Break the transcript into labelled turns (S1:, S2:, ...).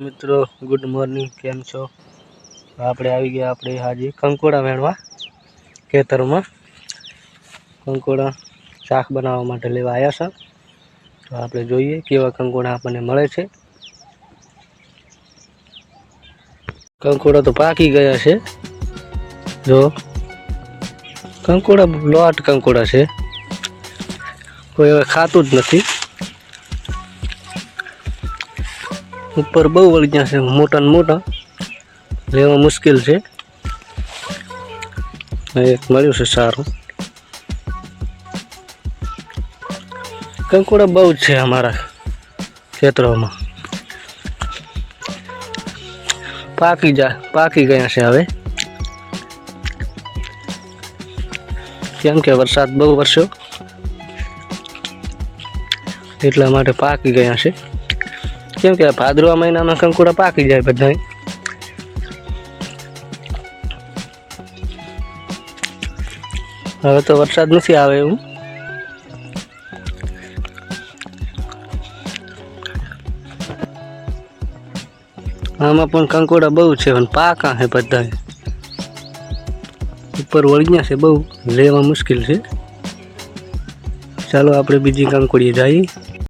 S1: મિત્રો good morning કેમ છો? આપણે આવી ગયા આપણે હાજી કંકોડા વેણવા ખેતરમાં. કંકોડા શાક બનાવવા માટે લેવા આવ્યા છે. તો આપણે જોઈએ કેવા કંકોડા આપણને મળે છે. કંકોડા તો પાકી ગયા છે. જો, કંકોડા લોટ કંકોડા છે. કોઈ હવે ખાતું જ નથી. ઉપર બહુ વળી ગયા છે મોટા ને મોટા લેવા મુશ્કેલ છે આ એક મળ્યું છે સારું કંકોડા બહુ જ છે અમારા ખેતરોમાં પાકી જા પાકી ગયા છે હવે કેમ કે વરસાદ બહુ વરસ્યો એટલા માટે પાકી ગયા છે કેમ કે ભાદરવા મહિનામાં કંકુડા પાકી જાય બધા હવે તો વરસાદ નથી આવે એવું. આમાં પણ કંકોડા બહુ છે પણ પાકા છે બધા ઉપર વળગ્યા છે બહુ, લેવા મુશ્કેલ છે. ચાલો આપણે બીજી કંકોડીએ જઈએ.